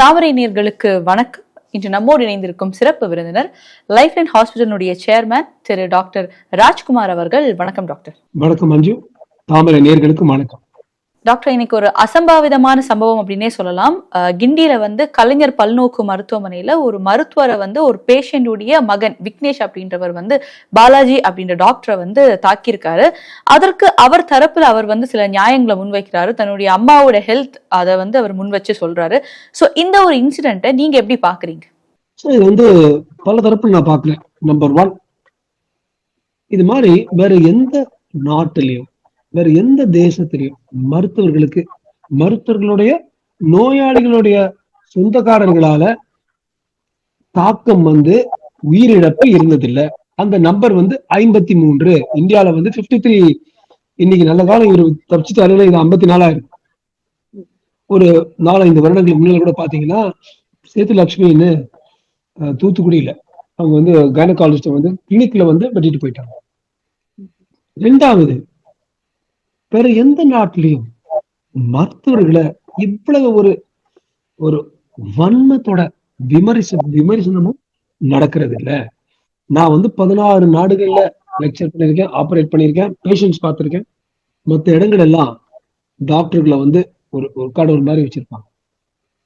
தாமரை நேர்களுக்கு வணக்கம். இன்று நம்மோடு இணைந்திருக்கும் சிறப்பு விருந்தினர் லைஃப் லைன் ஹாஸ்பிட்டலுடைய சேர்மேன் திரு டாக்டர் ராஜ்குமார் அவர்கள். வணக்கம் டாக்டர். வணக்கம் மஞ்சு. தாமரை நேர்களுக்கு வணக்கம். டாக்டர் இன்னைக்கு ஒரு அசம்பாவிதமான சம்பவம் அப்படின்னே சொல்லலாம். அஹ், கிண்டியில வந்து கலைஞர் பல்நோக்கு மருத்துவமனையில ஒரு மருத்துவரை வந்து ஒரு பேஷண்டுடைய மகன் விக்னேஷ் அப்படின்றவர் வந்து பாலாஜி அப்படின்ற டாக்டரை வந்து தாக்கியிருக்காரு. அதற்கு அவர் தரப்புல அவர் வந்து சில நியாயங்களை முன்வைக்கிறாரு. தன்னுடைய அம்மாவோட ஹெல்த் அதை வந்து அவர் முன் வச்சு சொல்றாரு. சோ இந்த ஒரு இன்சிடென்ட்டை நீங்க எப்படி பாக்குறீங்க? இது வந்து பல தரப்புல நான் பாக்குறேன். நம்பர் ஒன் இது மாதிரி வேற எந்த நாட்டிலையும் வேற எந்த தேசத்திலையும் மருத்துவர்களுக்கு மருத்துவர்களுடைய நோயாளிகளுடைய சொந்தக்காரர்களால தாக்கம் வந்து உயிரிழப்பு இருந்ததில்லை. அந்த நம்பர் வந்து ஐம்பத்தி மூன்று. இந்தியால வந்து 53 த்ரீ இன்னைக்கு நல்ல காலம் இவர் தப்பிச்சுட்டு இது ஐம்பத்தி நாலாயிரம். ஒரு நாலஞ்சு வருடங்களுக்கு முன்னால கூட பாத்தீங்கன்னா சேத்து லட்சுமின்னு தூத்துக்குடியில அவங்க வந்து கைனகாலஜிஸ்ட் வந்து கிளினிக்ல வந்து வெட்டிட்டு போயிட்டாங்க. ரெண்டாவது வேற எந்த நாட்டிலையும் மருத்துவர்களை இவ்வளவு ஒரு ஒரு வன்மத்தோட விமரிச விமரிசனமும் நடக்கிறது இல்ல. நான் வந்து பதினாறு நாடுகள்ல லெக்சர் பண்ணியிருக்கேன் ஆபரேட் பண்ணியிருக்கேன் பேஷண்ட்ஸ் பார்த்திருக்கேன். மற்ற இடங்கள் எல்லாம் டாக்டர்களை வந்து ஒரு ஒரு கடவுள் மாதிரி வச்சிருப்பாங்க.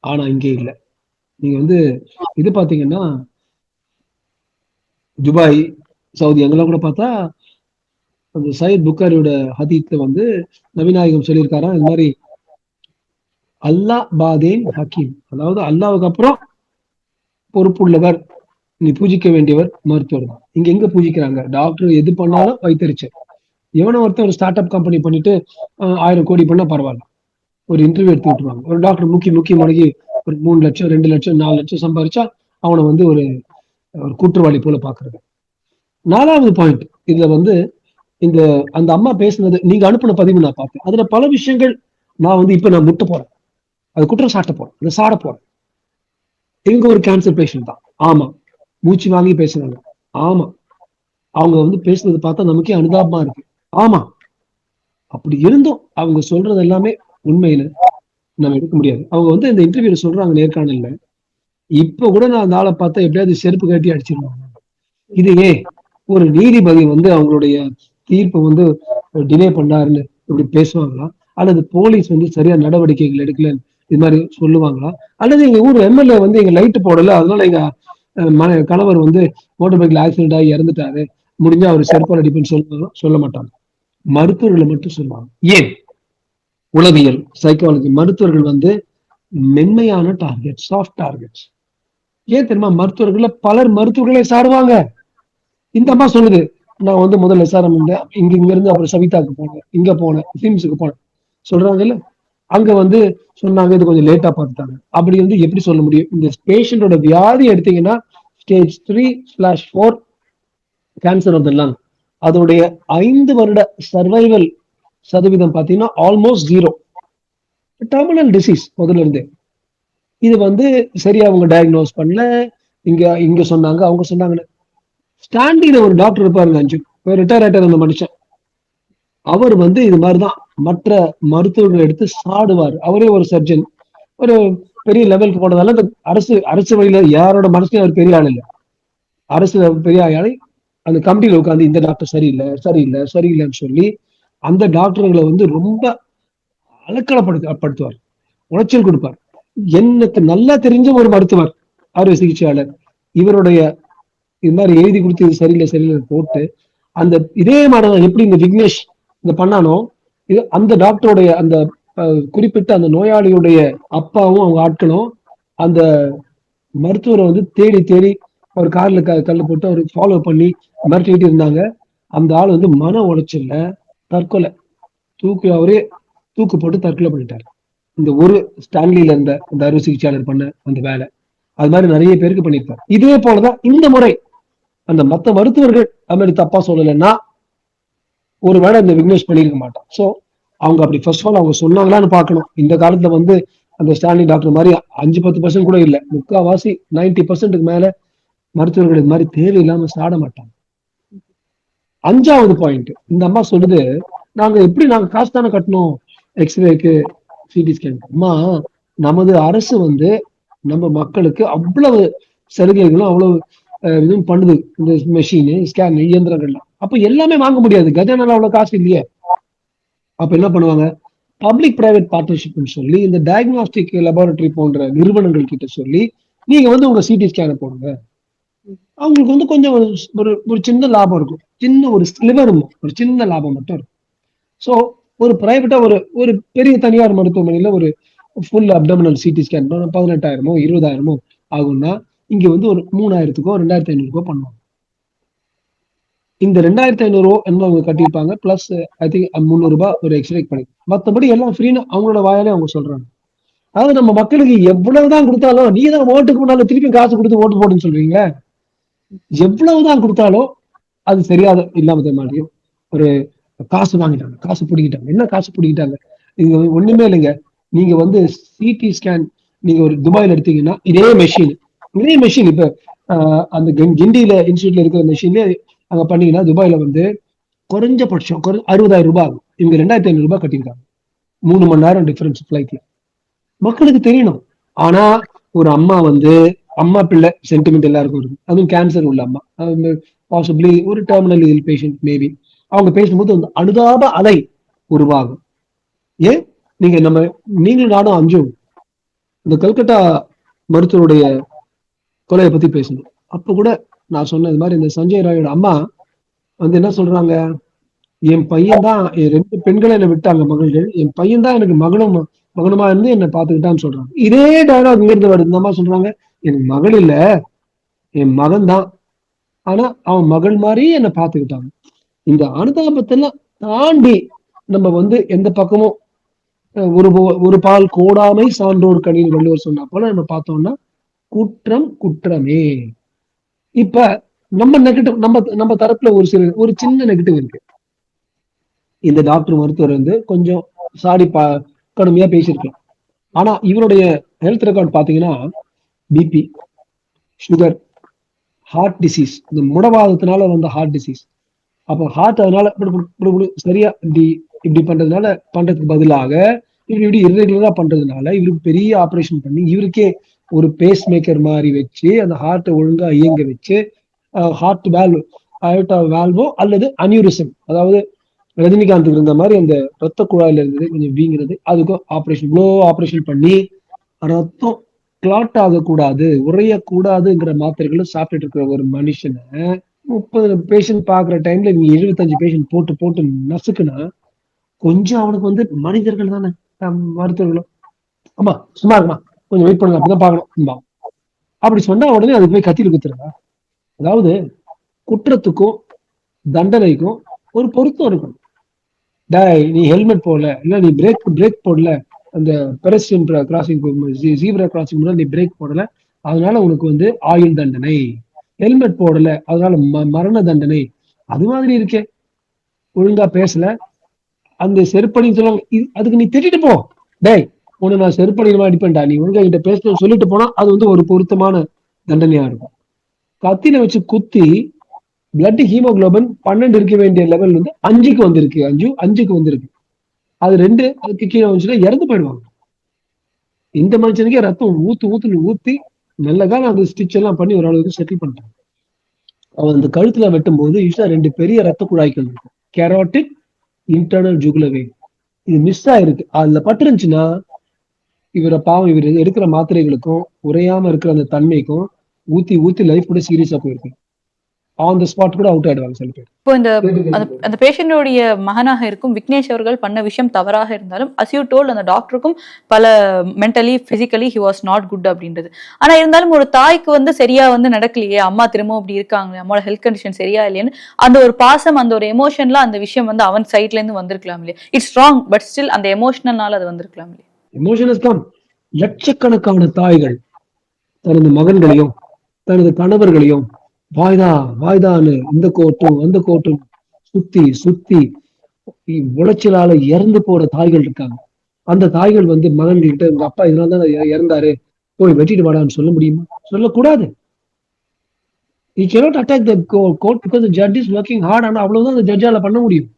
ஆனா இங்கே இல்ல. நீங்க வந்து இது பாத்தீங்கன்னா துபாய் சவுதி அங்கெல்லாம் கூட பார்த்தா அந்த சயத் புக்காரியோட ஹதீத்ல வந்து நபிநாயகம் சொல்லியிருக்காராம் இந்த மாதிரி அல்லாஹ் பாதேன் ஹக்கீம். அதாவது அல்லாவுக்கு அப்புறம் பொறுப்புள்ளவர் நீ பூஜிக்க வேண்டியவர் மருத்துவர். தான் இங்க எங்க பூஜிக்கிறாங்க? டாக்டர் எது பண்ணாலும் வைத்தறிச்சு எவனோ ஒருத்தர் ஒரு ஸ்டார்ட் அப் கம்பெனி பண்ணிட்டு ஆஹ், ஆயிரம் கோடி பண்ணா பரவாயில்ல. ஒரு இன்டர்வியூ எடுத்து விட்டுருவாங்க. ஒரு டாக்டர் முக்கி முக்கி முடங்கி ஒரு மூணு லட்சம் ரெண்டு லட்சம் நாலு லட்சம் சம்பாரிச்சா அவனை வந்து ஒரு ஒரு குற்றவாளி போல பாக்குறது நாலாவது பாயிண்ட் இதுல வந்து இந்த அந்த அம்மா பேசுனது நீங்க அனுப்பின பதிவு நான் பார்த்தேன். அதுல பல விஷயங்கள் நான் வந்து இப்ப நான் முட்ட போறேன். அது குற்றம் சாட்ட போறேன். அதை சாட போறேன். இவங்க ஒரு கேன்சர் பேஷண்ட் தான். ஆமா. மூச்சு வாங்கி பேசுறாங்க. ஆமா. அவங்க வந்து பேசுனது பார்த்தா நமக்கே அனுதாபமா இருக்கு. ஆமா. அப்படி இருந்தும் அவங்க சொல்றது எல்லாமே உண்மையில நம்ம எடுக்க முடியாது. அவங்க வந்து இந்த இன்டர்வியூல சொல்றாங்க நேர்காணல்ல. இப்ப கூட நான் அந்த ஆளை பார்த்தா எப்படியாவது செருப்பு கட்டி அடிச்சிருவாங்க. இது ஏன்? ஒரு நீதிபதி வந்து அவங்களுடைய தீர்ப்பை வந்து டிலே பண்ணாருன்னு இப்படி பேசுவாங்களா? அல்லது போலீஸ் வந்து சரியா நடவடிக்கைகள் எடுக்கலன்னு இது மாதிரி சொல்லுவாங்களா? அல்லது எங்க ஊர் எம்எல்ஏ வந்து எங்க லைட் போடல அதனால எங்க மன கணவர் வந்து மோட்டர் பைக்ல ஆக்சிடென்ட் ஆகி இறந்துட்டாரு. முடிஞ்சா அவர் செருப்பால் அடிப்புன்னு சொல்ல சொல்ல மாட்டாங்க. மருத்துவர்களை மட்டும் சொல்லுவாங்க. ஏன்? உளவியல் சைக்காலஜி மருத்துவர்கள் வந்து மென்மையான டார்கெட் சாஃப்ட் டார்கெட்ஸ் ஏன் தெரியுமா? மருத்துவர்கள்ல பலர் மருத்துவர்களை சாடுவாங்க இந்த அம்மா சொல்லுது நான் வந்து முதல்ல எஸ்ஆர்எம் இருந்தேன். இங்க இங்க இருந்து அப்புறம் சவிதாக்கு போனேன். இங்க போனேன். சிம்ஸுக்கு போனேன். சொல்றாங்கல்ல? அங்க வந்து சொன்னாங்க இது கொஞ்சம் லேட்டா பார்த்துட்டாங்க. அப்படி வந்து எப்படி சொல்ல முடியும்? இந்த பேஷண்டோட வியாதி எடுத்தீங்கன்னா stage three slash four cancer of the lung அதோடைய ஐந்து வருட சர்வைவல் சதவீதம் பார்த்தீங்கன்னா ஆல்மோஸ்ட் ஜீரோ டெர்மினல் டிசீஸ் முதல்ல இருந்தே. இது வந்து சரியா அவங்க டயக்னோஸ் பண்ணல. இங்க இங்க சொன்னாங்க அவங்க சொன்னாங்கன்னு. ஸ்டாண்டிங்ல ஒரு டாக்டர் இருப்பாருங்க அஞ்சு. ரிட்டையர் ஆயிட்டார் அந்த மனுஷன். அவர் வந்து இது மாதிரிதான். மற்ற மருத்துவர்கள் எடுத்து சாடுவார். அவரே ஒரு சர்ஜன் ஒரு பெரிய லெவலுக்கு போனதால இந்த அரசு அரசு வழியில யாரோட மனசுலயும் அவர் பெரிய ஆள் இல்லை. அரசு பெரிய ஆளை அந்த கமிட்டியில உட்காந்து இந்த டாக்டர் சரியில்லை சரியில்லை சரியில்லைன்னு சொல்லி அந்த டாக்டர்களை வந்து ரொம்ப அலக்கலப்படுத்த உளைச்சல் கொடுப்பார். என்னத்தை நல்லா தெரிஞ்ச ஒரு மருத்துவர் அறுவை சிகிச்சையாளர். இவருடைய இது மாதிரி எழுதி கொடுத்து இது சரியில்லை சரியில்லை போட்டு அந்த இதே மாதிரி எப்படி இந்த விக்னேஷ் இந்த பண்ணானோ இது அந்த டாக்டருடைய அந்த குறிப்பிட்ட அந்த நோயாளியுடைய அப்பாவும் அவங்க ஆட்களும் அந்த மருத்துவரை வந்து தேடி தேடி அவர் கார்ல க கல்ல போட்டு அவர் ஃபாலோ பண்ணி மிரட்டிக்கிட்டு இருந்தாங்க. அந்த ஆள் வந்து மன உளைச்சல்ல தற்கொலை. தூக்கு அவரே தூக்கு போட்டு தற்கொலை பண்ணிட்டார். இந்த ஒரு ஸ்டான்லியில இருந்த அந்த அறுவை சிகிச்சையாளர் பண்ண அந்த வேலை. அது மாதிரி நிறைய பேருக்கு பண்ணியிருப்பார். இதே போலதான் இந்த முறை அந்த மத்த மருத்துவர்கள் அது மாதிரி தப்பா சொல்லலைன்னா ஒருவேளை இந்த விக்னேஷ் பண்ணியிருக்க மாட்டான். சோ அவங்க அப்படி ஃபர்ஸ்ட் ஆஃப் ஆல் அவங்க சொன்னாங்களான்னு பார்க்கணும். இந்த காலத்துல வந்து அந்த ஸ்டான்லி டாக்டர் மாதிரி அஞ்சு பத்து பர்சன்ட் கூட இல்லை. முக்காவாசி நைன்டி பர்சன்ட்டுக்கு மேல மருத்துவர்கள் இது மாதிரி தேவையில்லாம சாட மாட்டாங்க. அஞ்சாவது பாயிண்ட் இந்த அம்மா சொல்லுது நாங்க எப்படி நாங்க காசு தானே கட்டணும்? எக்ஸ்ரேக்கு சிடி ஸ்கேன் அம்மா நமது அரசு வந்து நம்ம மக்களுக்கு அவ்வளவு சலுகைகளும் அவ்வளவு இதுவும் பண்ணுது. இந்த மெஷினு ஸ்கேன் இயந்திரங்கள்லாம். அப்போ எல்லாமே வாங்க முடியாது. கஜானால அவ்வளவு காசு இல்லையே. அப்ப என்ன பண்ணுவாங்க? பப்ளிக் பிரைவேட் பார்ட்னர்ஷிப்னு சொல்லி இந்த டயக்னாஸ்டிக் லெபார்டரி போன்ற நிறுவனங்கள் கிட்ட சொல்லி நீங்க வந்து உங்க சிடி ஸ்கேனை போடுங்க. அவங்களுக்கு வந்து கொஞ்சம் ஒரு ஒரு- ஒரு சின்ன லாபம் இருக்கும். சின்ன ஒரு ஸ்லிவர் ஒரு சின்ன லாபம் மட்டும் இருக்கும். ஸோ ஒரு பிரைவேட்டா ஒரு ஒரு பெரிய தனியார் மருத்துவமனையில ஒரு ஃபுல் அப்டமினல் சிடி ஸ்கேன் பதினெட்டாயிரமோ இருபதாயிரமோ ஆகும்னா இங்க வந்து ஒரு மூணாயிரத்துக்கோ ரெண்டாயிரத்தி ஐநூறுக்கோ பண்ணுவாங்க. இந்த ரெண்டாயிரத்தி ஐநூறு என்ன அவங்க கட்டியிருப்பாங்க. பிளஸ் ஐ திங்க் முந்நூறு ரூபாய் ஒரு எக்ஸ்ட்ரேக் பண்ணி மற்றபடி எல்லாம் ஃப்ரீன்னு அவங்களோட வாயாலே அவங்க சொல்றாங்க. அதாவது நம்ம மக்களுக்கு எவ்வளவுதான் கொடுத்தாலும் நீ தான் ஓட்டுக்கு முன்னால திருப்பி காசு கொடுத்து ஓட்டு போடுன்னு சொல்றீங்க. எவ்வளவுதான் கொடுத்தாலும் அது சரியாத இல்லாம மாதிரியும் ஒரு காசு வாங்கிட்டாங்க காசு பிடிக்கிட்டாங்க. என்ன காசு பிடிக்கிட்டாங்க? இது ஒண்ணுமே இல்லைங்க. நீங்க வந்து சிடி ஸ்கேன் நீங்க ஒரு துபாயில் எடுத்தீங்கன்னா இதே மெஷின் நிறைய மெஷின் இப்ப ஆஹ், அந்த கிண்டியில இன்ஸ்டியூட்ல இருக்கிற மெஷின்ல அங்க பண்ணீங்கன்னா துபாயில வந்து குறைஞ்சபட்சம் அறுபதாயிரம் ரூபாய் ஆகும். இவங்க ரெண்டாயிரத்தி ஐநூறு ரூபாய் கட்டியிருக்காங்க. மூணு மணி நேரம் டிஃபரன்ஸ் ஃபிளைட்ல மக்களுக்கு தெரியணும். ஆனா ஒரு அம்மா வந்து அம்மா பிள்ளை சென்டிமெண்ட் எல்லாருக்கும் இருக்கு. அதுவும் கேன்சர் உள்ள அம்மா. பாசிபிளி ஒரு டெர்மினல் இல் பேஷண்ட் மேபி அவங்க பேசும்போது அந்த அனுதாப அலை உருவாகும். ஏன்? நீங்க நம்ம நீங்களும் நானும் அஞ்சும். இந்த கல்கட்டா மருத்துவருடைய கொலையை பத்தி பேசணும். அப்ப கூட நான் சொன்ன இது மாதிரி இந்த சஞ்சய் ராயோட அம்மா வந்து என்ன சொல்றாங்க? என் பையன் தான் என் ரெண்டு பெண்களை என்னை விட்டாங்க மகள்கள். என் பையன் தான் எனக்கு மகனும் மகனுமா இருந்து என்னை பாத்துக்கிட்டான்னு சொல்றாங்க. இதே டயலாக் இங்கிருந்து வருது. இந்த அம்மா சொல்றாங்க எனக்கு மகள் இல்ல என் மகன் தான். ஆனா அவன் மகள் மாதிரி என்னை பாத்துக்கிட்டாங்க இந்த அனுதாபத்தெல்லாம் தாண்டி நம்ம வந்து எந்த பக்கமும் ஒரு போ- ஒரு பால் கோடாமை சான்றோர் கணின்னு வள்ளுவர் சொன்னா போல நம்ம பார்த்தோம்னா குற்றம் குற்றமே. இப்ப நம்ம நெகட்டிவ் நம்ம நம்ம தரப்புல ஒரு சில ஒரு சின்ன நெகட்டிவ் இருக்கு. இந்த டாக்டர் மருத்துவர் வந்து கொஞ்சம் சாடி பா கடுமையா பேசியிருக்கலாம். ஆனா இவருடைய ஹெல்த் ரெக்கார்ட் பாத்தீங்கன்னா பிபி சுகர் ஹார்ட் டிசீஸ் இந்த முடவாதத்தினால வந்த ஹார்ட் டிசீஸ் அப்போ ஹார்ட் அதனால சரியா இப்படி இப்படி பண்றதுனால பண்றதுக்கு பதிலாக இப்படி இப்படி இர்ரெகுலரா பண்றதுனால இவருக்கு பெரிய ஆபரேஷன் பண்ணி இவருக்கே ஒரு பேஸ் மேக்கர் மாதிரி வச்சு அந்த ஹார்ட்டை ஒழுங்கா இயங்க வச்சு ஹார்ட் வேல்வ் அயோட்டா வேல்வோ அல்லது அனியூரிசம் அதாவது ரஜினிகாந்த் இருந்த மாதிரி அந்த ரத்த குழாயில இருந்தது கொஞ்சம் வீங்கிறது அதுக்கும் ஆப்ரேஷன் இவ்வளோ ஆப்ரேஷன் பண்ணி ரத்தம் கிளாட் ஆகக்கூடாது உறையக்கூடாதுங்கிற மாத்திரைகளும் சாப்பிட்டுட்டு இருக்கிற ஒரு மனுஷனை முப்பது பேஷண்ட் பாக்குற டைம்ல நீங்க எழுபத்தஞ்சு பேஷண்ட் போட்டு போட்டு நசுக்குனா கொஞ்சம் அவனுக்கு வந்து மனிதர்கள் தானே மருத்துவர்களும். ஆமா சும்மா இருக்குமா கொஞ்சம் வெயிட் பண்ணுங்க அப்பதான் பார்க்கணும் அப்படி சொன்னா உடனே அதுக்கு போய் கத்தியில் குத்துருங்க. அதாவது குற்றத்துக்கும் தண்டனைக்கும் ஒரு பொருத்தம் இருக்கும் டேய் நீ ஹெல்மெட் போடல இல்ல நீ பிரேக் பிரேக் போடல அந்த பெரஸ்டியன் கிராசிங் ஜீப்ரா கிராசிங் முன்னாடி நீ பிரேக் போடல அதனால உனக்கு வந்து ஆயுள் தண்டனை. ஹெல்மெட் போடல அதனால ம- மரண தண்டனை. அது மாதிரி இருக்கே. ஒழுங்கா பேசல. அந்த செருப்படின்னு சொல்லுவாங்க அதுக்கு நீ திட்டிட்டு போ. டேய் உன்னை நான் செருப்படிகளா அடிப்பேன்டா. நீ ஒழுங்கா கிட்ட பேசணும்னு சொல்லிட்டு போனா அது வந்து ஒரு பொருத்தமான தண்டனையா இருக்கும். கத்தில வச்சு குத்தி பிளட் ஹீமோகுளோபின் பன்னெண்டு இருக்க வேண்டிய லெவல் வந்து அஞ்சுக்கு வந்திருக்கு அஞ்சு அஞ்சுக்கு வந்திருக்கு. அது ரெண்டு அதுக்கு கீழே வந்துச்சுன்னா இறந்து போயிடுவாங்க. இந்த மனுஷனுக்கே ரத்தம் ஊத்து ஊத்துன்னு ஊத்தி நல்லதா அந்த ஸ்டிச் எல்லாம் பண்ணி ஓரளவுக்கு செட்டில் பண்ணிட்டாங்க அவன் அந்த கழுத்துல வெட்டும் போது யூஸ்வலா ரெண்டு பெரிய ரத்த குழாய்கள் இருக்கும். கேரோட்டிக் இன்டர்னல் ஜுகுலவே இது மிஸ் ஆயிருக்கு. அதுல பட்டுருந்துச்சுன்னா இவரை பாவம் இவர் எடுக்கிற மாத்திரைகளுக்கும் உறையாம இருக்கிற அந்த தன்மைக்கும் ஊத்தி ஊத்தி லைஃப் கூட சீரியஸா போயிருக்கு. ஆன் த ஸ்பாட் கூட அவுட் ஆயிடுவாங்க சில பேர். இப்போ இந்த அந்த பேஷண்டோடைய மகனாக இருக்கும் விக்னேஷ் அவர்கள் பண்ண விஷயம் தவறாக இருந்தாலும் அஸ் யூ டோல் அந்த டாக்டருக்கும் பல mentally physically he was not good அப்படின்றது. ஆனா இருந்தாலும் ஒரு தாய்க்கு வந்து சரியா வந்து நடக்கலையே அம்மா திரும்பவும் இப்படி இருக்காங்க அம்மாவோட ஹெல்த் கண்டிஷன் சரியா இல்லையேன்னு அந்த ஒரு பாசம் அந்த ஒரு எமோஷன்ல அந்த விஷயம் வந்து அவன் சைட்ல இருந்து வந்திருக்கலாம் இல்லையா? இட்ஸ் ஸ்ட்ராங் பட் ஸ்டில் அந்த எமோஷனல்னால அது வந்திருக்கலாம் இல்லையா? எமோஷனஸ் தான் லட்சக்கணக்கான தாய்கள் தனது மகன்களையும் தனது கணவர்களையும் வாய்தா வாய்தான்னு இந்த கோட்டும் அந்த கோட்டும் சுத்தி சுத்தி உளைச்சலால இறந்து போற தாய்கள் இருக்காங்க. அந்த தாய்கள் வந்து மகன்கிட்ட உங்க அப்பா இதனால தான் இறந்தாரு. போய் வெட்டிட்டு வாடான்னு சொல்ல முடியுமா? சொல்லக்கூடாது. You cannot attack the co- court because the அவ்வளவுதான் அந்த ஜட்ஜால பண்ண முடியும்.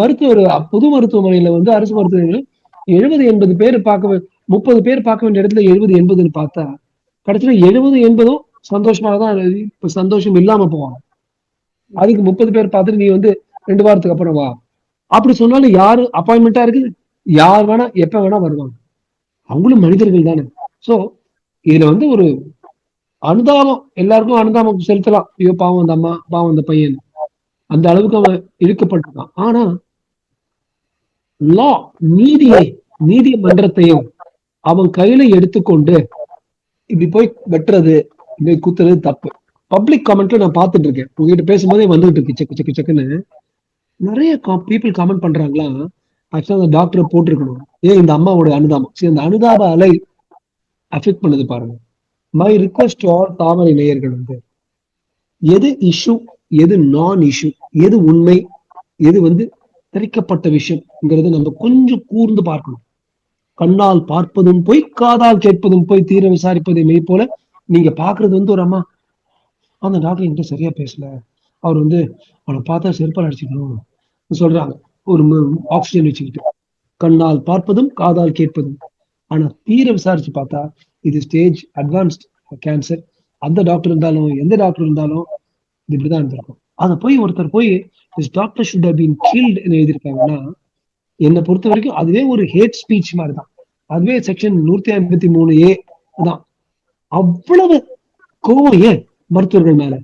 மருத்துவர் பொது மருத்துவமனையில வந்து அரசு மருத்துவர்கள் எழுபது எண்பது பேர் பார்க்க முப்பது பேர் பார்க்க வேண்டிய இடத்துல எழுபது எண்பதுன்னு பார்த்தா கடைசியில எழுபது எண்பதும் சந்தோஷமாக தான் இப்ப சந்தோஷம் இல்லாம போவாங்க. அதுக்கு முப்பது பேர் பார்த்துட்டு நீ வந்து ரெண்டு வாரத்துக்கு அப்புறம் வா. அப்படி சொன்னாலும் யாரு அப்பாயின்மெண்டா இருக்குது? யார் வேணா எப்ப வேணா வருவாங்க. அவங்களும் மனிதர்கள் தானே. சோ இதுல வந்து ஒரு அனுதாபம் எல்லாருக்கும் அனுதாபம் செலுத்தலாம். ஐயோ பாவம் அந்த அம்மா பாவம் அந்த பையன். அந்த அளவுக்கு அவன் இழுக்கப்பட்டிருக்கான். ஆனா லா நீதியை நீதிமன்றத்தையும் அவன் கையில எடுத்துக்கொண்டு இப்படி போய் வெட்டுறது இப்படி குத்துறது தப்பு. பப்ளிக் கமெண்ட்ல நான் பார்த்துட்டு இருக்கேன் உங்ககிட்ட பேசும்போதே வந்துட்டு இருக்கு. செக்கு செக்கு செக்குன்னு. நிறைய பீப்புள் கமெண்ட் பண்றாங்களா? ஆக்சுவலா அந்த டாக்டரை போட்டிருக்கணும். ஏன் இந்த அம்மாவோட அனுதாபம்? சரி அந்த அனுதாப அலை அஃபெக்ட் பண்ணுது பாருங்க. மை ரிக்வஸ்ட் ஆல் தாமரை நேயர்கள் வந்து எது இஷ்யூ எது நான் இஷ்யூ எது உண்மை எது வந்து திரைக்கப்பட்ட விஷயம்ங்கிறத நம்ம கொஞ்சம் கூர்ந்து பார்க்கணும். கண்ணால் பார்ப்பதும் போய் காதால் கேட்பதும் போய் தீர விசாரிப்பதை மெய் போல நீங்க பாக்குறது வந்து ஒரு அம்மா அந்த டாக்டர் என்கிட்ட சரியா பேசல. அவர் வந்து அவனை பார்த்தா செருப்பால் அடிச்சுக்கணும் சொல்றாங்க. ஒரு ஆக்சிஜன் வச்சுக்கிட்டு. கண்ணால் பார்ப்பதும் காதால் கேட்பதும். ஆனா தீர விசாரிச்சு பார்த்தா இது ஸ்டேஜ் அட்வான்ஸ்ட் கேன்சர் அந்த டாக்டர் இருந்தாலும் எந்த டாக்டர் இருந்தாலும் இது இப்படிதான் இருந்திருக்கும். அதை போய் ஒருத்தர் போய் doctor should have been killed எழுதியிருக்காங்கன்னா என்னை பொறுத்த வரைக்கும் அதுவே ஒரு ஹேட் ஸ்பீச் மாதிரி தான் அதுவே செக்ஷன் நூத்தி ஐம்பத்தி மூணு ஏ தான். அவ்வளவு கோவம் ஏன் மருத்துவர்கள் மேல?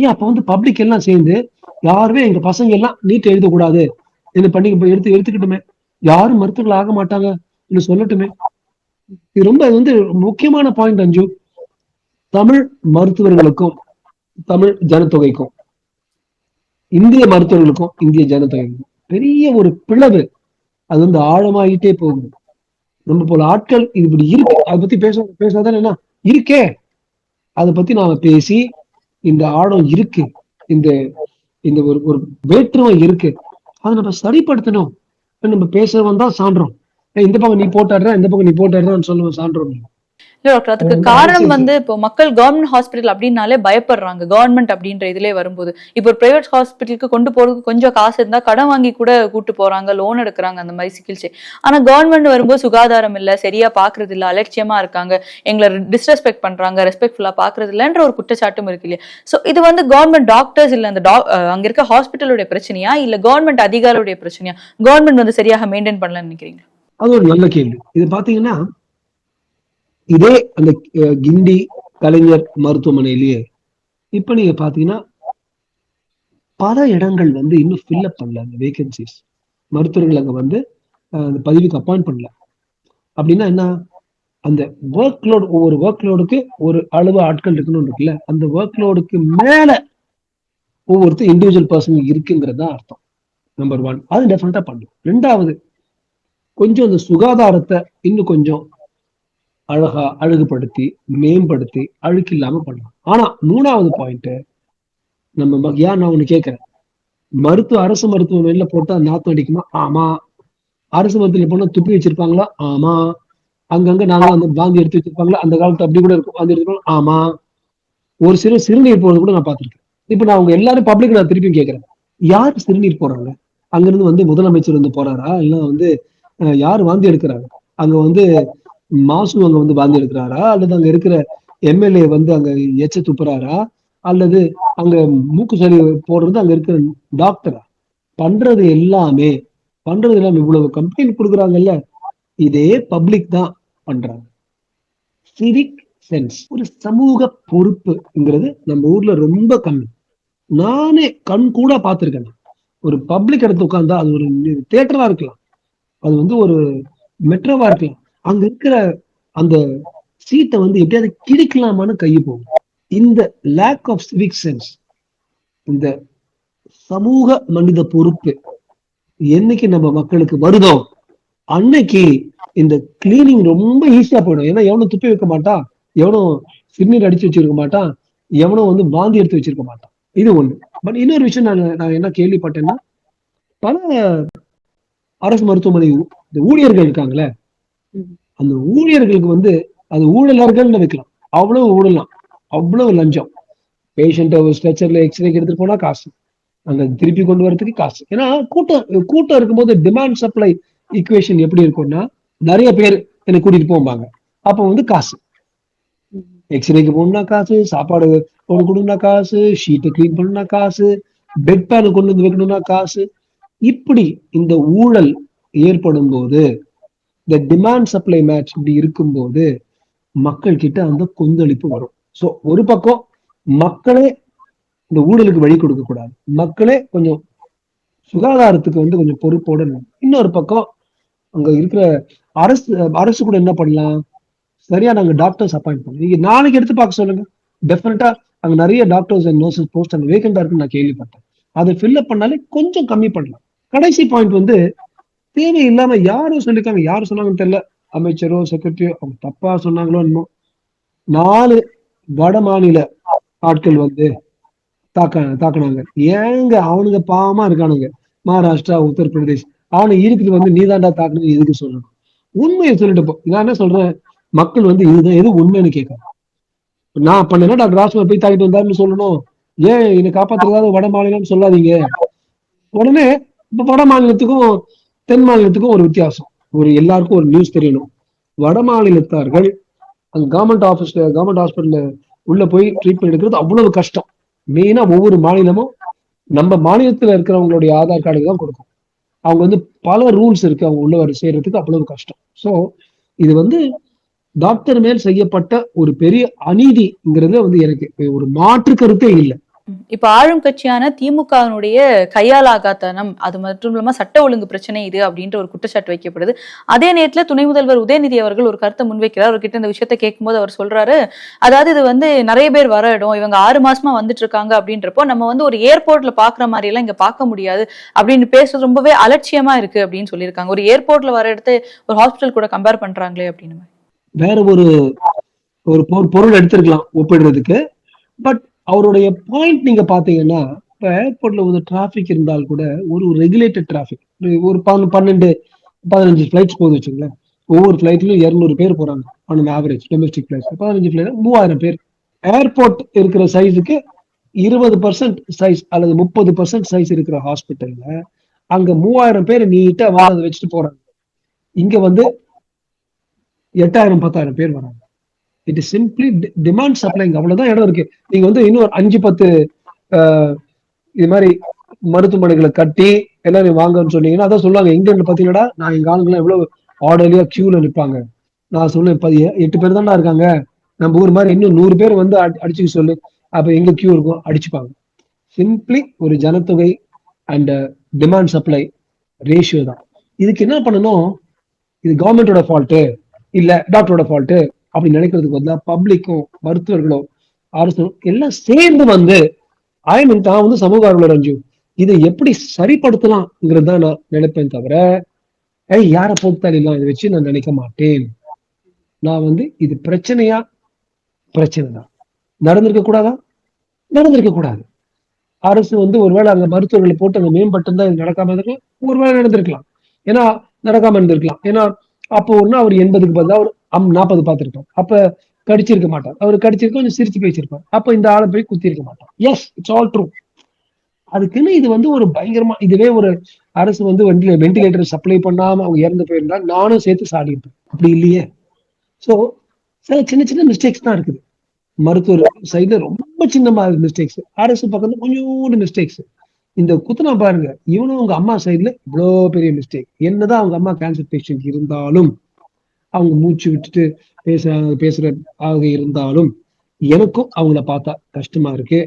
ஏன் அப்ப வந்து பப்ளிக் எல்லாம் சேர்ந்து யாருமே எங்க பசங்க எல்லாம் நீட் எழுதக்கூடாது என்ன பண்ணி எடுத்து எடுத்துக்கிட்டுமே. யாரும் மருத்துவர்கள் ஆக மாட்டாங்க சொல்லட்டுமே. இது ரொம்ப இது வந்து முக்கியமான பாயிண்ட் அஞ்சு. தமிழ் மருத்துவர்களுக்கும் தமிழ் ஜனத்தொகைக்கும் இந்திய மருத்துவர்களுக்கும் இந்திய ஜனத்தொகைக்கும் பெரிய ஒரு பிளவு அது வந்து ஆழமாயிட்டே போகுது. நம்ம போல ஆட்கள் இது இப்படி இருக்கு. அதை பத்தி பேச பேசாதான் என்ன? இருக்கே. அதை பத்தி நாம பேசி இந்த ஆழம் இருக்கு. இந்த இந்த ஒரு ஒரு வேற்றுமை இருக்கு. அதை நம்ம சரிப்படுத்தணும். நம்ம பேசுறவன் தான் சான்றோம். இந்த பக்கம் நீ போட்டாடுற இந்த பக்கம் நீ போட்டாடுறான்னு சொல்லுவோம் சான்றோம். டாக்டர் அதுக்கு காரணம் வந்து இப்போ மக்கள் கவர்மெண்ட் ஹாஸ்பிட்டல் அப்படின்னாலே பயப்படுறாங்க. கவர்மெண்ட் அப்படின்ற இதுல வரும்போது. இப்போ ஒரு பிரைவேட் ஹாஸ்பிட்டலுக்கு கொண்டு போறதுக்கு கொஞ்சம் காசு இருந்தா கடன் வாங்கி கூட கூட்டு போறாங்க லோன் எடுக்கிறாங்க அந்த மாதிரி சிகிச்சை. ஆனா கவர்மெண்ட் வரும்போது சுகாதாரம் இல்ல சரியா பாக்குறது இல்ல அலட்சியமா இருக்காங்க. எங்களை டிஸ்ரெஸ்பெக்ட் பண்றாங்க ரெஸ்பெக்ட்ஃபுல்லா பாக்குறது இல்லைன்ற ஒரு குற்றச்சாட்டும் இருக்கு இல்லையா? சோ இது வந்து கவர்மெண்ட் டாக்டர்ஸ் இல்ல அந்த அங்க இருக்க ஹாஸ்பிட்டலுடைய பிரச்சனையா? இல்ல கவர்மெண்ட் அதிகாரியுடைய பிரச்சனையா? கவர்மெண்ட் வந்து சரியாக மெயின்டைன் பண்ணலன்னு நினைக்கிறீங்க அது ஒரு நல்ல கேள்வி. இது பாத்தீங்கன்னா இதே அந்த கிண்டி கலைஞர் மருத்துவமனையிலேயே இப்ப நீங்க பாத்தீங்கன்னா பல இடங்கள் வந்து இன்னும் ஃபில்அப் பண்ணல அந்த வேகன்சிஸ் மருத்துவர்கள் அங்க வந்து அந்த பதவிக்கு அப்பாயிண்ட் பண்ணல. அப்படின்னா என்ன? அந்த ஒர்க் லோடு ஒவ்வொரு ஒர்க் லோடுக்கு ஒரு அளவு ஆட்கள் இருக்கணும்னு இருக்குல்ல அந்த ஒர்க் லோடுக்கு மேல ஒவ்வொருத்தர் இண்டிவிஜுவல் பர்சன் இருக்குங்கிறது தான் அர்த்தம். நம்பர் ஒன் அது டெஃபினட்டா பண்ணும் ரெண்டாவது கொஞ்சம் அந்த சுகாதாரத்தை இன்னும் கொஞ்சம் அழகா அழகுபடுத்தி மேம்படுத்தி அழுக்கு இல்லாம பண்ணலாம். ஆனா மூணாவது பாயிண்ட் நம்ம ஏன் நான் ஒண்ணு கேட்கிறேன் மருத்துவ அரசு மருத்துவமனையில போட்டா நாத்தம் அடிக்குமா? ஆமா. அரசு மருத்துவமனையில போனா துப்பி வச்சிருப்பாங்களா? ஆமா. அங்கங்க நாங்க அந்த வாந்தி எடுத்து வச்சிருப்பாங்களா? அந்த காலத்து அப்படி கூட இருக்கும். வாந்தி எடுத்துப்பாங்க ஆமா. ஒரு சிறு சிறுநீர் போறது கூட நான் பார்த்திருக்கேன். இப்ப நான் அவங்க எல்லாரும் பப்ளிக் நான் திருப்பியும் கேட்கறேன் யார் சிறுநீர் போறாங்க அங்கிருந்து வந்து முதலமைச்சர் வந்து போறாரா? இல்ல வந்து யார் வாந்தி எடுக்கிறாங்க? அங்க வந்து மாசு அங்க வந்து வாந்தி எடுக்கிறாரா அல்லது அங்க இருக்கிற எம்எல்ஏ வந்து அங்க எச்ச துப்புறாரா? அல்லது அங்க மூக்கு சளி போடுறது அங்க இருக்கிற டாக்டரா? பண்றது எல்லாமே பண்றது எல்லாமே இவ்வளவு கம்ப்ளைண்ட் கொடுக்குறாங்கல்ல? இதே பப்ளிக் தான் பண்றாங்க. சிவிக் சென்ஸ் ஒரு சமூக பொறுப்புங்கிறது நம்ம ஊர்ல ரொம்ப கம்மி. நானே கண் கூட பார்த்துருக்கேன். ஒரு பப்ளிக் இடத்துல உட்கார்ந்தா அது ஒரு தேட்டரா இருக்கலாம். அது வந்து ஒரு மெட்ரோவா இருக்கலாம். அங்க இருக்கிற அந்த சீட்டை வந்து எப்படியாவது கிழிக்கலாமான்னு கையை போகும். இந்த லேக் ஆஃப் சிவிக் சென்ஸ் இந்த சமூக மனித பொறுப்பு என்னைக்கு நம்ம மக்களுக்கு வருதோ அன்னைக்கு இந்த கிளீனிங் ரொம்ப ஈஸியா போயிடும். ஏன்னா எவனும் துப்பி வைக்க மாட்டான் எவனும் சிறுநீர் அடிச்சு வச்சிருக்க மாட்டான் எவனும் வந்து வாந்தி எடுத்து வச்சிருக்க மாட்டான். இது ஒண்ணு. பட் இன்னொரு விஷயம் நான் நான் என்ன கேள்விப்பட்டேன்னா பல அரசு மருத்துவமனை இந்த ஊழியர்கள் இருக்காங்களே அந்த ஊழியர்களுக்கு வந்து அது ஊழலர்கள்னு வைக்கலாம். அவ்வளவு ஊழலாம். அவ்வளவு லஞ்சம். பேஷண்ட்டை ஒரு ஸ்ட்ரெச்சர்ல எக்ஸ்ரேக்கு எடுத்துட்டு போனா காசு. அந்த திருப்பி கொண்டு வரதுக்கு காசு. ஏன்னா கூட்டம் கூட்டம் இருக்கும்போது டிமாண்ட் சப்ளை ஈக்குவேஷன் எப்படி இருக்கும்னா நிறைய பேர் என்னை கூட்டிட்டு போம்பாங்க. அப்போ வந்து காசு. எக்ஸ்ரேக்கு போகணும்னா காசு சாப்பாடு கொண்டு கொடுனா காசு ஷீட்டை கிளீன் பண்ணணும்னா காசு பெட் பேனு கொண்டு வந்து வைக்கணும்னா காசு. இப்படி இந்த ஊழல் ஏற்படும் போது இந்த டிமாண்ட் சப்ளை மேட்ச் இப்படி இருக்கும்போது மக்கள் கிட்ட அந்த கொந்தளிப்பு வரும். சோ ஒரு பக்கம் மக்களே இந்த ஊழலுக்கு வழி கொடுக்க கூடாது. மக்களே கொஞ்சம் சுகாதாரத்துக்கு வந்து கொஞ்சம் பொறுப்போட இன்னொரு பக்கம் அங்க இருக்கிற அரசு அரசு கூட என்ன பண்ணலாம்? சரியா நாங்க டாக்டர்ஸ் அப்பாயிண்ட் பண்ணோம் நீங்க நாளைக்கு எடுத்து பார்க்க சொல்லுங்க. டெஃபினட்டா அங்க நிறைய டாக்டர்ஸ் அண்ட் நர்சஸ் போஸ்ட் அங்க வேகண்டா இருக்குன்னு நான் கேள்விப்பட்டேன். அதை ஃபில்அப் பண்ணாலே கொஞ்சம் கம்மி பண்ணலாம். கடைசி பாயிண்ட் வந்து தேவையில்லாம யாரும் சொல்லிருக்காங்க? யாரும் சொன்னாங்கன்னு தெரியல. அமைச்சரோ செக்ரட்டரியோ அவங்க தப்பா சொன்னாங்களோ என்னமோ. நாலு வட மாநில ஆட்கள் வந்து தாக்க தாக்குனாங்க. ஏங்க அவனுங்க பாவமா இருக்கானுங்க? மகாராஷ்டிரா உத்தரப்பிரதேஷ். அவனை இருக்குது வந்து நீதாண்டா தாக்கணும் எதுக்கு சொல்லணும் உண்மையை சொல்லிட்டு போ. நான் என்ன சொல்றேன்? மக்கள் வந்து இதுதான் எது உண்மைன்னு கேட்கணும். நான் பண்ணேன்னா டாக்டர் ராஜ்குமார் போய் தாக்கிட்டு வந்தாருன்னு சொல்லணும்? ஏன் என்னை காப்பாத்துறதாவது வட மாநிலம்னு சொல்லாதீங்க? உடனே இப்ப வட மாநிலத்துக்கும் தென் மாநிலத்துக்கும் ஒரு வித்தியாசம். ஒரு எல்லாருக்கும் ஒரு நியூஸ் தெரியணும். வட மாநிலத்தார்கள் அங்க கவர்மெண்ட் ஆஃபீஸ்ல கவர்மெண்ட் ஹாஸ்பிட்டல்ல உள்ள போய் ட்ரீட்மெண்ட் எடுக்கிறது அவ்வளவு கஷ்டம். மெயினா ஒவ்வொரு மாநிலமும் நம்ம மாநிலத்துல இருக்கிறவங்களுடைய ஆதார் கார்டு தான் கொடுக்கும். அவங்க வந்து பல ரூல்ஸ் இருக்கு. அவங்க உள்ள வர செய்யறதுக்கு அவ்வளவு கஷ்டம். ஸோ இது வந்து டாக்டர் மேல் செய்யப்பட்ட ஒரு பெரிய அநீதிங்கிறது வந்து எனக்கு ஒரு மாற்று கருத்தே இல்லை. இப்ப ஆளும் கட்சியான திமுகவினுடைய கையாலாகாத்தனம் அது மட்டும் இல்லாம சட்ட ஒழுங்கு பிரச்சனை இது அப்படின்ற ஒரு குற்றச்சாட்டு வைக்கப்படுது. அதே நேரத்துல துணை முதல்வர் உதயநிதி அவர்கள் ஒரு கருத்தை முன்வைக்கிறார். அவர்கிட்ட இந்த விஷயத்த கேட்கும்போது அவர் சொல்றாரு அதாவது இது வந்து நிறைய பேர் வர இடம் இவங்க ஆறு மாசமா வந்துட்டு இருக்காங்க அப்படின்றப்போ நம்ம வந்து ஒரு ஏர்போர்ட்ல பாக்குற மாதிரி எல்லாம் இங்க பார்க்க முடியாது அப்படின்னு பேசுறது ரொம்பவே அலட்சியமா இருக்கு அப்படின்னு சொல்லியிருக்காங்க. ஒரு ஏர்போர்ட்ல வர இடத்த ஒரு ஹாஸ்பிட்டல் கூட கம்பேர் பண்றாங்களே அப்படின்னு வேற ஒரு ஒரு பொருள் எடுத்திருக்கலாம் ஒப்பிடுறதுக்கு. பட் அவருடைய பாயிண்ட் நீங்க பாத்தீங்கன்னா இப்ப ஏர்போர்ட்ல வந்து டிராபிக் இருந்தால் கூட ஒரு ரெகுலேட்டட் டிராபிக் ஒரு பன்னெண்டு பதினஞ்சு ஃபிளைட்ஸ் போகுது வச்சுங்களேன் ஒவ்வொரு ஃபிளைட்லயும் இருநூறு பேர் போறாங்க ஆன் ஆவரேஜ் டொமஸ்டிக் ஃபிளைட்ஸ் பதினஞ்சு ஃபிளைட் மூவாயிரம் பேர். ஏர்போர்ட் இருக்கிற சைஸுக்கு இருபது பர்சன்ட் சைஸ் அல்லது முப்பது பர்சன்ட் சைஸ் இருக்கிற ஹாஸ்பிட்டல்ல அங்க மூவாயிரம் பேர் நீட்டா வாழ வச்சுட்டு போறாங்க. இங்க வந்து எட்டாயிரம் பத்தாயிரம் பேர் வராங்க. இட் இஸ் சிம்பிளி டிமாண்ட் சப்ளைங்க அவ்வளவுதான் இடம் இருக்கு. நீங்க வந்து இன்னும் அஞ்சு பத்து இது மாதிரி மருத்துவமனைகளை கட்டி எல்லாரும் வாங்கன்னு சொன்னீங்கன்னா அதான் சொல்லுவாங்க இங்கிலாந்து பாத்தீங்கன்னா நான் எங்க ஆளுங்களாம் எவ்வளவு ஆர்டர்லியா கியூல நிற்பாங்க நான் சொல்லுவேன் பதி எட்டு பேர் தான்டா இருக்காங்க. நம்ம ஊர் மாதிரி இன்னும் நூறு பேர் வந்து அடிச்சுக்க சொல்லு. அப்ப எங்க கியூ இருக்கும் அடிச்சுப்பாங்க. சிம்பிளி ஒரு ஜனத்தொகை அண்ட் டிமாண்ட் சப்ளை ரேஷியோ தான். இதுக்கு என்ன பண்ணணும்? இது கவர்மெண்டோட ஃபால்ட்டு இல்ல டாக்டரோட ஃபால்ட்டு அப்படி நினைக்கிறதுக்கு பதிலா பப்ளிக்கும் மருத்துவர்களும் அரசும் எல்லாம் சேர்ந்து வந்து ஐ மீன் தான் வந்து சமூக ஆர்வலர் ரஞ்சு இதை எப்படி சரிப்படுத்தலாம்ங்கிறது தான் நான் நினைப்பேன் தவிர ஏய் யாரை போட்டாலும் இதை வச்சு நான் நினைக்க மாட்டேன். நான் வந்து இது பிரச்சனையா? பிரச்சனை தான். நடந்திருக்க கூடாதா? நடந்திருக்க கூடாது. அரசு வந்து ஒருவேளை அங்க மருத்துவர்களை போட்டு அங்க மேம்பட்டு இது நடக்காம இருந்திருக்கலாம். ஒருவேளை நடந்திருக்கலாம். ஏன்னா நடக்காம இருந்திருக்கலாம். ஏன்னா அப்போ ஒண்ணு அவர் எண்பதுக்கு பதிலாக அவர் அம் நாற்பது பார்த்துருக்கோம். அப்ப கடிச்சிருக்க மாட்டார் அவர் கடிச்சிருக்க கொஞ்சம் சிரிச்சு பேசியிருப்பார் அப்ப இந்த ஆளை போய் குத்தி இருக்க மாட்டார் எஸ் இட்ஸ் ஆல் ட்ரூ அதுக்குன்னு இது வந்து ஒரு பயங்கரமா இதுவே ஒரு அரசு வந்து வெண்டிலேட்டர் சப்ளை பண்ணாம அவங்க இறந்து போயிருந்தா நானும் சேர்த்து சாடி இருப்பேன் அப்படி இல்லையே. சோ சில சின்ன சின்ன மிஸ்டேக்ஸ் தான் இருக்குது. மருத்துவர் சைடுல ரொம்ப சின்ன மிஸ்டேக்ஸ் அரசு பக்கத்துல கொஞ்சோண்டு மிஸ்டேக்ஸ் இந்த குத்துனா பாருங்க இவனும் அவங்க அம்மா சைடுல இவ்வளோ பெரிய மிஸ்டேக் என்னதான் அவங்க அம்மா கேன்சர் பேஷண்ட் இருந்தாலும் அவங்க மூச்சு விட்டுட்டு பேச பேசுற ஆக இருந்தாலும் எனக்கும் அவங்கள பார்த்தா கஷ்டமா இருக்கு.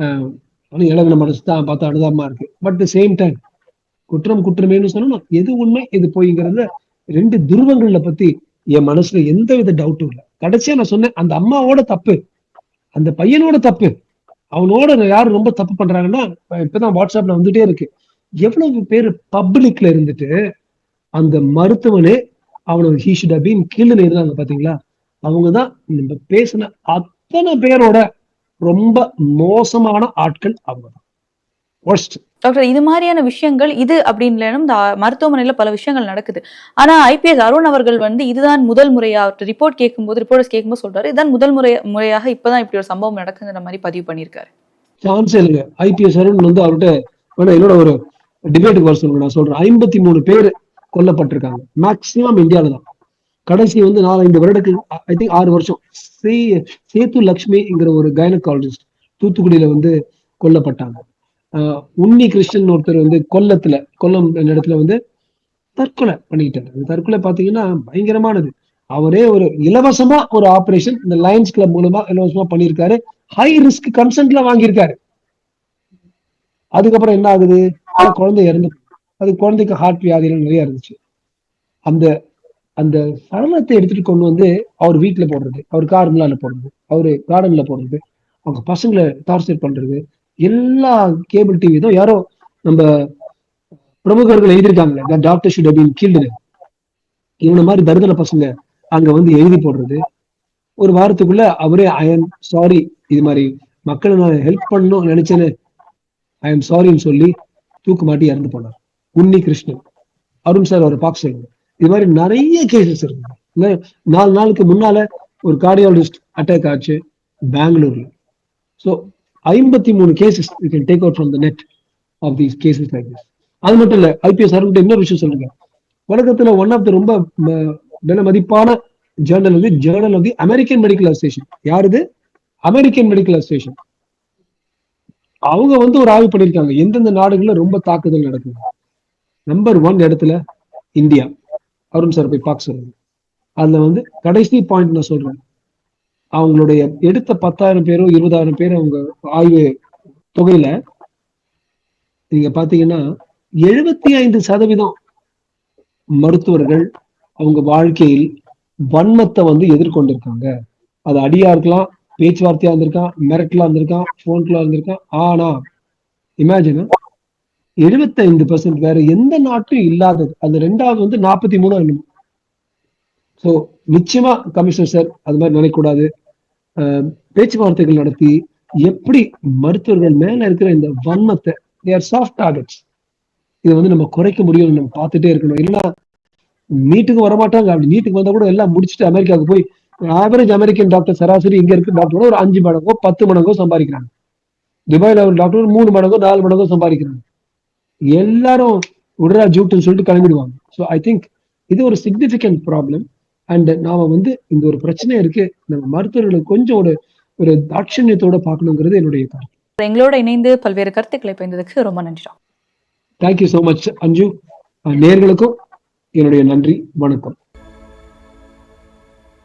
ஆஹ் ஆனா இளவின மனசு தான் பார்த்தா அனுதாபமா இருக்கு. பட் சேம் டைம் குற்றம் குற்றமேனு சொன்னா எது உண்மை எது பொய்ங்கிறத ரெண்டு துருவங்கள்ல பத்தி என் மனசுல எந்த வித டவுட்டும் இல்லை. கடைசியா நான் சொன்னேன் அந்த அம்மாவோட தப்பு அந்த பையனோட தப்பு அவனோட யாரும் ரொம்ப தப்பு பண்றாங்கன்னா இப்பதான் வாட்ஸ்அப்ல வந்துட்டே இருக்கு. எவ்வளவு பேர் பப்ளிக்ல இருந்துட்டு அந்த மருத்துவனே அவனை ஹீ ஷுட் பீன் கீழ்னு இருந்தாங்க பாத்தீங்களா அவங்கதான் நம்ம பேசின அத்தனை பேரோட ரொம்ப மோசமான ஆட்கள் அவங்க தான். டாக்டர் இது மாதிரியான விஷயங்கள் இது அப்படின்னு இந்த மருத்துவமனையில பல விஷயங்கள் நடக்குது. ஆனா ஐபிஎஸ் அருண் அவர்கள் வந்து இதுதான் முதல் முறையா ரிப்போர்ட் கேட்கும்போது ரிப்போர்ட்ஸ் கேட்கும்போது சொல்றாரு இதுதான் முதல் முறை முறையாக இப்பதான் இப்படி ஒரு சம்பவம் நடக்குங்கிற மாதிரி பதிவு பண்ணியிருக்காரு. சான்ஸே இல்லைங்க. ஐபிஎஸ் அருண் வந்து அவர்கிட்ட வேணா என்னோட ஒரு டிபேட்டுக்கு வர சொல்லுங்க நான் சொல்றேன். ஐம்பத்தி மூணு பேர் கொல்லப்பட்டிருக்காங்க. மேக்சிமம் இந்தியாவில தான் கடைசி வந்து நாலஞ்சு வருடத்துக்கு ஐ திங்க் ஆறு வருஷம். சே சேத்து லக்ஷ்மிங்கிற ஒரு கைனகாலஜிஸ்ட் தூத்துக்குடியில வந்து கொல்லப்பட்டாங்க. ஆஹ் உன்னி கிருஷ்ணன் ஒருத்தர் வந்து கொல்லத்துல கொல்லம் இடத்துல வந்து தற்கொலை பண்ணிக்கிட்டாரு. அந்த தற்கொலை பாத்தீங்கன்னா பயங்கரமானது. அவரே ஒரு இலவசமா ஒரு ஆபரேஷன் இந்த லயன்ஸ் கிளப் மூலமா இலவசமா பண்ணியிருக்காரு. ஹை ரிஸ்க் கன்சென்ட்ல வாங்கியிருக்காரு. அதுக்கப்புறம் என்ன ஆகுது? குழந்தை இறந்து அது குழந்தைக்கு ஹார்ட் வியாதிகள் நிறைய இருந்துச்சு. அந்த அந்த சடலத்தை எடுத்துட்டு கொண்டு வந்து அவர் வீட்டுல போடுறது அவர் கார் முன்னால போடுறது அவரு கார்டன்ல போடுறது அவங்க பசங்களை டார்ச்சர் பண்றது எல்லா கேபிள் டிவி தான் யாரோ நம்ம பிரமுகர்கள் எழுதியிருக்காங்களே டாக்டர் ஷுட் அப்படின்னு கீல்டு இவன மாதிரி தருதல பசங்க அங்க வந்து எழுதி போடுறது. ஒரு வாரத்துக்குள்ள அவரே ஐ எம் சாரி இது மாதிரி மக்களை நான் ஹெல்ப் பண்ணணும் நினைச்சேன்னு ஐ எம் சாரின்னு சொல்லி தூக்கு மாட்டி இறந்து போனார். உன்னி கிருஷ்ணன் அருண் சார் அவர் பாக்ஸ் இது மாதிரி நிறைய கேசஸ் இருக்கு. நாலு நாளுக்கு முன்னால ஒரு கார்டியாலஜிஸ்ட் அட்டாக் ஆச்சு பெங்களூர்ல. ஸோ ஐம்பத்தி மூணு cases you can take out from the net of these cases like this அது மட்டும் இல்ல ஐபிஎஸ் சார் இன்னொரு விஷயம் சொல்லுங்க. உலகத்துல ஒன் ஆஃப் த ரொம்ப வில மதிப்பான ஜேர்னல் வந்து ஜேர்னல் வந்து அமெரிக்கன் மெடிக்கல் அசோசியேஷன் யாருது? அமெரிக்கன் மெடிக்கல் அசோசியேஷன் அவங்க வந்து ஒரு ஆய்வு பண்ணிருக்காங்க எந்தெந்த நாடுகள்ல ரொம்ப தாக்குதல் நடக்குது. நம்பர் ஒன் இடத்துல இந்தியா. அருண் சார் போய் பார்க்க சொல்லுங்க. அதுல வந்து கடைசி பாயிண்ட் நான் சொல்றேன். அவங்களுடைய எடுத்த பத்தாயிரம் பேரோ இருபதாயிரம் பேர் அவங்க ஆய்வு தொகையில நீங்க பாத்தீங்கன்னா எழுபத்தி ஐந்து சதவீதம் மருத்துவர்கள் அவங்க வாழ்க்கையில் வன்மத்தை வந்து எதிர்கொண்டிருக்காங்க. அது அடியா இருக்கலாம் பேச்சுவார்த்தையா இருந்திருக்கான் மிரட்டலா இருந்திருக்கான் போன்களா இருந்திருக்கான் ஆனா இமேஜின் எழுபத்தைந்து பர்சன்ட் வேற எந்த நாட்டும் இல்லாதது. அந்த ரெண்டாவது வந்து நாற்பத்தி மூணு என்னமோ. ஸோ நிச்சயமா கமிஷனர் சார் அது மாதிரி நினைக்கூடாது பேச்சுவார்த்தைகள் நடத்தி எப்படி மருத்துவர்கள் மேல இருக்கிற இந்த வன்மத்தை தேர் சாஃப்ட் டார்கெட்ஸ் இதை வந்து நம்ம குறைக்க முடியும் நம்ம பார்த்துட்டே இருக்கணும். இல்லைன்னா நீட்டுக்கு வரமாட்டாங்க. அப்படி நீட்டுக்கு வந்தா கூட எல்லாம் முடிச்சுட்டு அமெரிக்காவுக்கு போய் ஆவரேஜ் அமெரிக்கன் டாக்டர் சராசரி இங்க இருக்கு டாக்டர் ஒரு அஞ்சு மடங்கோ பத்து மடங்கோ சம்பாதிக்கிறாங்க. துபாயில ஒரு டாக்டர் மூணு மடங்கோ நாலு மடங்கோ சம்பாதிக்கிறாங்க. எல்லாரும் உடரா ஜூட்டுன்னு சொல்லிட்டு கிளம்பிடுவாங்க. ஸோ ஐ திங்க் இது ஒரு சிக்னிஃபிகண்ட் ப்ராப்ளம் அண்ட் நாம வந்து இந்த ஒரு பிரச்சனை இருக்கு. நம்ம மருத்துவர்களை கொஞ்சம் ஒரு ஒரு தாட்சண்யத்தோட பார்க்கணுங்கிறது என்னுடைய கருத்து. எங்களோட இணைந்து பல்வேறு கருத்துக்களை பயந்ததுக்கு ரொம்ப நன்றி தேங்க்யூ ஸோ மச் அஞ்சு நேர்களுக்கும் என்னுடைய நன்றி வணக்கம்.